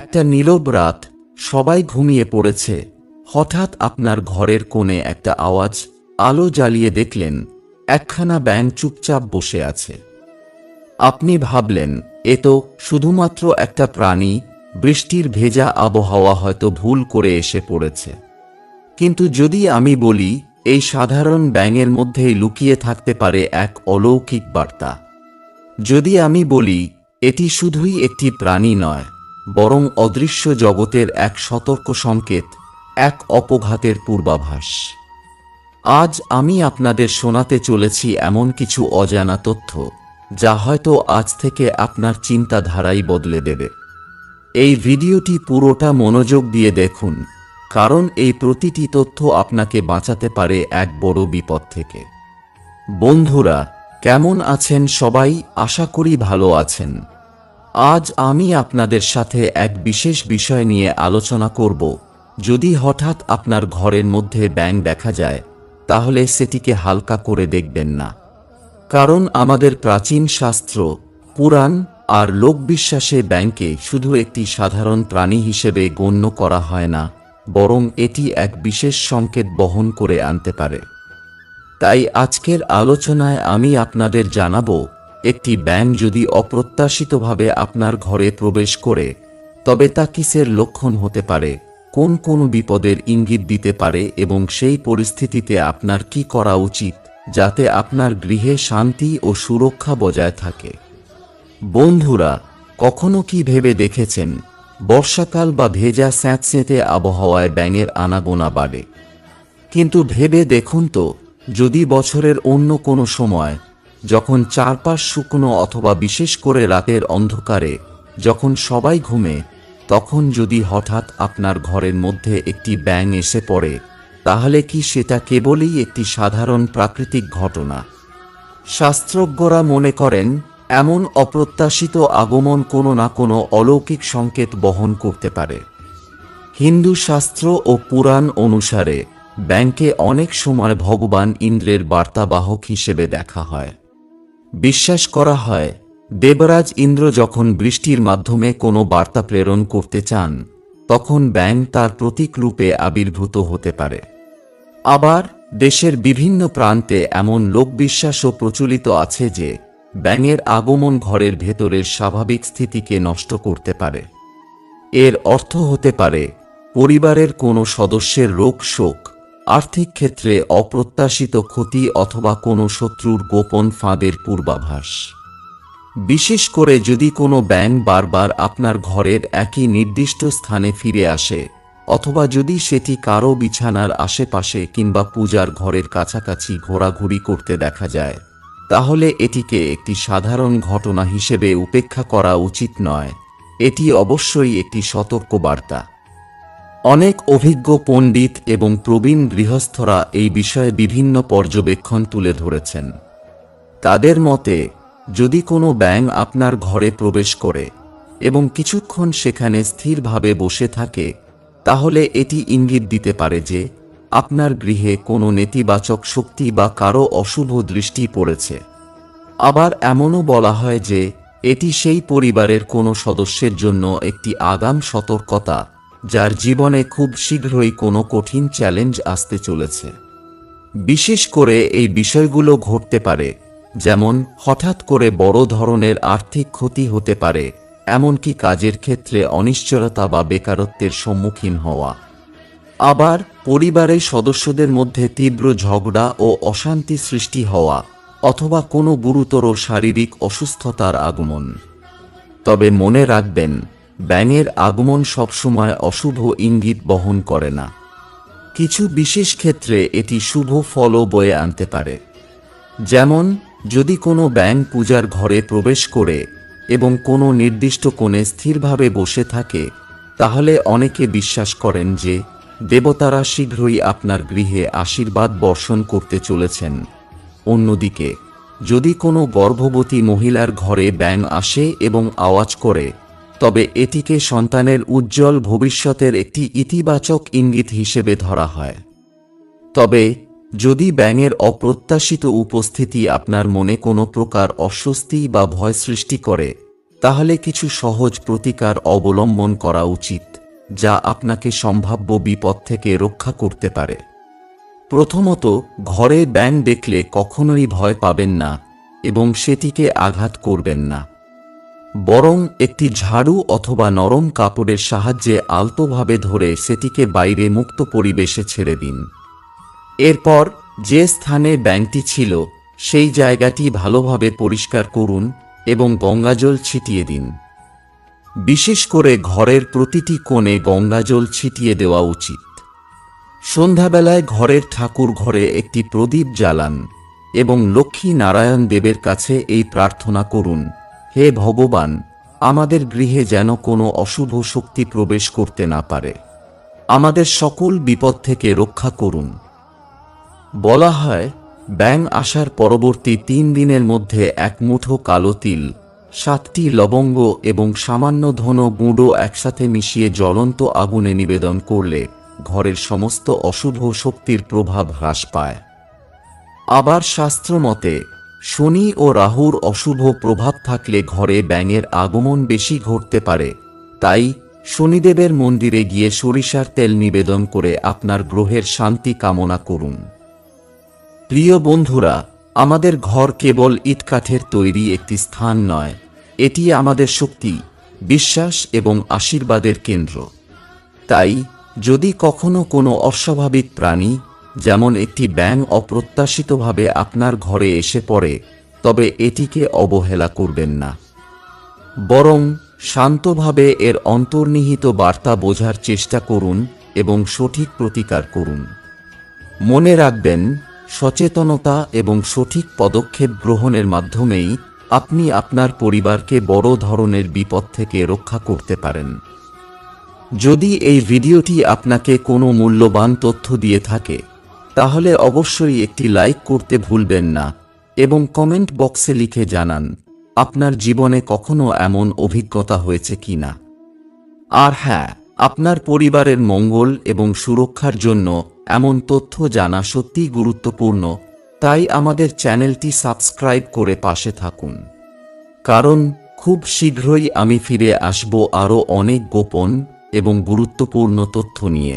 একটা নীরব রাত সবাই ঘুমিয়ে পড়েছে। হঠাৎ আপনার ঘরের কোণে একটা আওয়াজ আলো জ্বালিয়ে দেখলেন, একখানা ব্যাঙ চুপচাপ বসে আছে। আপনি ভাবলেন, এ তো শুধুমাত্র একটা প্রাণী, বৃষ্টির ভেজা আবহাওয়া হয়তো ভুল করে এসে পড়েছে। কিন্তু যদি আমি বলি, এই সাধারণ ব্যাঙের মধ্যেই লুকিয়ে থাকতে পারে এক অলৌকিক বার্তা। যদি আমি বলি, এটি শুধুই একটি প্রাণী নয় বরং অদৃশ্য জগতের এক সতর্ক সংকেত, এক অপঘাতের পূর্বাভাস। আজ আমি আপনাদের শোনাতে চলেছি এমন কিছু অজানা তথ্য, যা হয়তো আজ থেকে আপনার চিন্তাধারাই বদলে দেবে। এই ভিডিওটি পুরোটা মনোযোগ দিয়ে দেখুন, কারণ এই প্রতিটি তথ্য আপনাকে বাঁচাতে পারে এক বড় বিপদ থেকে। বন্ধুরা, কেমন আছেন সবাই? আশা করি ভালো আছেন। আজ আমি আপনাদের সাথে এক বিশেষ বিষয় নিয়ে আলোচনা করব। যদি হঠাৎ আপনার ঘরের মধ্যে ব্যাং দেখা যায়, তাহলে সেটিকে হালকা করে দেখবেন না। কারণ আমাদের প্রাচীন শাস্ত্র, পুরাণ আর লোকবিশ্বাসে ব্যাংকে শুধু একটি সাধারণ প্রাণী হিসেবে গণ্য করা হয় না, বরং এটি এক বিশেষ সংকেত বহন করে আনতে পারে। তাই আজকের আলোচনায় আমি আপনাদের জানাব একটি ব্যাং যদি অপ্রত্যাশিতভাবে আপনার ঘরে প্রবেশ করে, তবে তা কিসের লক্ষণ হতে পারে? কোন কোন বিপদের ইঙ্গিত দিতে পারে এবং সেই পরিস্থিতিতে আপনার কি করা উচিত যাতে আপনার গৃহে শান্তি ও সুরক্ষা বজায় থাকে? বন্ধুরা, কখনো কি ভেবে দেখেছেন, বর্ষাকাল বা ভেজা স্যাঁতস্যাঁতে আবহাওয়ায় ব্যাঙের আনাগোনা বাড়ে? কিন্তু ভেবে দেখুন তো, যদি বছরের অন্য কোনো সময় যখন চারপাশ শুকনো অথবা বিশেষ করে রাতের অন্ধকারে যখন সবাই ঘুমে, তখন যদি হঠাৎ আপনার ঘরের মধ্যে একটি ব্যাঙ এসে পড়ে, তাহলে কি সেটা কেবলই একটি সাধারণ প্রাকৃতিক ঘটনা? শাস্ত্রজ্ঞরা মনে করেন, এমন অপ্রত্যাশিত আগমন কোনো না কোনো অলৌকিক সংকেত বহন করতে পারে। হিন্দু শাস্ত্র ও পুরাণ অনুসারে ব্যাংকে অনেক সময় ভগবান ইন্দ্রের বার্তাবাহক হিসেবে দেখা হয়। বিশ্বাস করা হয়, দেবরাজ ইন্দ্র যখন বৃষ্টির মাধ্যমে কোনো বার্তা প্রেরণ করতে চান, তখন ব্যাং তার প্রতীক রূপে আবির্ভূত হতে পারে। আবার দেশের বিভিন্ন প্রান্তে এমন লোকবিশ্বাসও প্রচলিত আছে যে, ব্যাঙের আগমন ঘরের ভেতরের স্বাভাবিক স্থিতিকে নষ্ট করতে পারে। এর অর্থ হতে পারে, পরিবারের কোনো সদস্যের রোগ শোক আর্থিক ক্ষেত্রে অপ্রত্যাশিত ক্ষতি অথবা কোনো শত্রুর গোপন ফাঁদের পূর্বাভাস। বিশেষ করে যদি কোনো ব্যাং বারবার আপনার ঘরের একই নির্দিষ্ট স্থানে ফিরে আসে, অথবা যদি সেটি কারও বিছানার আশেপাশে কিংবা পূজার ঘরের কাছাকাছি ঘোরাঘুরি করতে দেখা যায়, তাহলে এটিকে একটি সাধারণ ঘটনা হিসেবে উপেক্ষা করা উচিত নয়। এটি অবশ্যই একটি সতর্ক বার্তা অনেক অভিজ্ঞ পণ্ডিত এবং প্রবীণ গৃহস্থরা এই বিষয়ে বিভিন্ন পর্যবেক্ষণ তুলে ধরেছেন। তাদের মতে, যদি কোনো ব্যাং আপনার ঘরে প্রবেশ করে এবং কিছুক্ষণ সেখানে স্থিরভাবে বসে থাকে, তাহলে এটি ইঙ্গিত দিতে পারে যে আপনার গৃহে কোনো নেতিবাচক শক্তি বা কারও অশুভ দৃষ্টি পড়েছে। আবার এমনও বলা হয় যে এটি সেই পরিবারের কোনো সদস্যের জন্য একটি আগাম সতর্কতা যার জীবনে খুব শীঘ্রই কোনো কঠিন চ্যালেঞ্জ আসতে চলেছে। বিশেষ করে এই বিষয়গুলো ঘটতে পারে, যেমন হঠাৎ করে বড় ধরনের আর্থিক ক্ষতি হতে পারে, এমনকি কাজের ক্ষেত্রে অনিশ্চয়তা বা বেকারত্বের সম্মুখীন হওয়া। আবার পরিবারের সদস্যদের মধ্যে তীব্র ঝগড়া ও অশান্তি সৃষ্টি হওয়া, অথবা কোনো গুরুতর শারীরিক অসুস্থতার আগমন। তবে মনে রাখবেন ব্যাঙের আগমন সবসময় অশুভ ইঙ্গিত বহন করে না। কিছু বিশেষ ক্ষেত্রে এটি শুভ ফলও বয়ে আনতে পারে। যেমন, যদি কোনো ব্যাং পূজার ঘরে প্রবেশ করে এবং কোনো নির্দিষ্ট কোণে স্থিরভাবে বসে থাকে, তাহলে অনেকে বিশ্বাস করেন যে দেবতারা শীঘ্রই আপনার গৃহে আশীর্বাদ বর্ষণ করতে চলেছেন। অন্যদিকে, যদি কোনো গর্ভবতী মহিলার ঘরে ব্যাং আসে এবং আওয়াজ করে তবে এটিকে সন্তানের উজ্জ্বল ভবিষ্যতের একটি ইতিবাচক ইঙ্গিত হিসেবে ধরা হয়। তবে, যদি ব্যাঙের অপ্রত্যাশিত উপস্থিতি আপনার মনে কোনো প্রকার অস্বস্তি বা ভয় সৃষ্টি করে, তাহলে কিছু সহজ প্রতিকার অবলম্বন করা উচিত, যা আপনাকে সম্ভাব্য বিপদ থেকে রক্ষা করতে পারে। প্রথমত, ঘরে ব্যাং দেখলে কখনোই ভয় পাবেন না এবং সেটিকে আঘাত করবেন না। বরং একটি ঝাড়ু অথবা নরম কাপড়ের সাহায্যে আলতোভাবে ধরে সেটিকে বাইরে মুক্ত পরিবেশে ছেড়ে দিন। এরপর যে স্থানে ব্যাংকটি ছিল, সেই জায়গাটি ভালোভাবে পরিষ্কার করুন এবং গঙ্গাজল ছিটিয়ে দিন। বিশেষ করে ঘরের প্রতিটি কোণে গঙ্গাজল ছিটিয়ে দেওয়া উচিত। সন্ধ্যাবেলায় ঘরের ঠাকুর ঘরে একটি প্রদীপ জ্বালান এবং লক্ষ্মী নারায়ণ দেবের কাছে এই প্রার্থনা করুন। হে ভগবান, আমাদের গৃহে যেন কোনো অশুভ শক্তি প্রবেশ করতে না পারে। আমাদের সকল বিপদ থেকে রক্ষা করুন। বলা হয় ব্যাং আসার পরবর্তী তিন দিনের মধ্যে এক মুঠো কালো তিল, সাতটি লবঙ্গ এবং সামান্য ধন গুঁড়ো একসাথে মিশিয়ে জ্বলন্ত আগুনে নিবেদন করলে ঘরের সমস্ত অশুভ শক্তির প্রভাব হ্রাস পায়। আবার শাস্ত্রমতে শনি ও রাহুর অশুভ প্রভাব থাকলে ঘরে ব্যাঙের আগমন বেশি ঘটতে পারে। তাই শনিদেবের মন্দিরে গিয়ে সরিষার তেল নিবেদন করে আপনার গ্রহের শান্তি কামনা করুন। প্রিয় বন্ধুরা, আমাদের ঘর কেবল ইটকাঠের তৈরি একটি স্থান নয়, এটি আমাদের শক্তি, বিশ্বাস এবং আশীর্বাদের কেন্দ্র। তাই যদি কখনো কোনো অস্বাভাবিক প্রাণী যেমন একটি ব্যাং অপ্রত্যাশিতভাবে আপনার ঘরে এসে পড়ে, তবে এটিকে অবহেলা করবেন না। বরং শান্তভাবে এর অন্তর্নিহিত বার্তা বোঝার চেষ্টা করুন এবং সঠিক প্রতিকার করুন। মনে রাখবেন, সচেতনতা এবং সঠিক পদক্ষেপ গ্রহণের মাধ্যমেই আপনি আপনার পরিবারকে বড় ধরনের বিপদ থেকে রক্ষা করতে পারেন। যদি এই ভিডিওটি আপনাকে কোনো মূল্যবান তথ্য দিয়ে থাকে তাহলে অবশ্যই একটি লাইক করতে ভুলবেন না, এবং কমেন্ট বক্সে লিখে জানান, আপনার জীবনে কখনো এমন অভিজ্ঞতা হয়েছে কিনা আর হ্যাঁ আপনার পরিবারের মঙ্গল এবং সুরক্ষার জন্য এমন তথ্য জানা সত্যিই গুরুত্বপূর্ণ, তাই আমাদের চ্যানেলটি সাবস্ক্রাইব করে পাশে থাকুন। কারণ, খুব শীঘ্রই আমি ফিরে আসব আরও অনেক গোপন এবং গুরুত্বপূর্ণ তথ্য নিয়ে।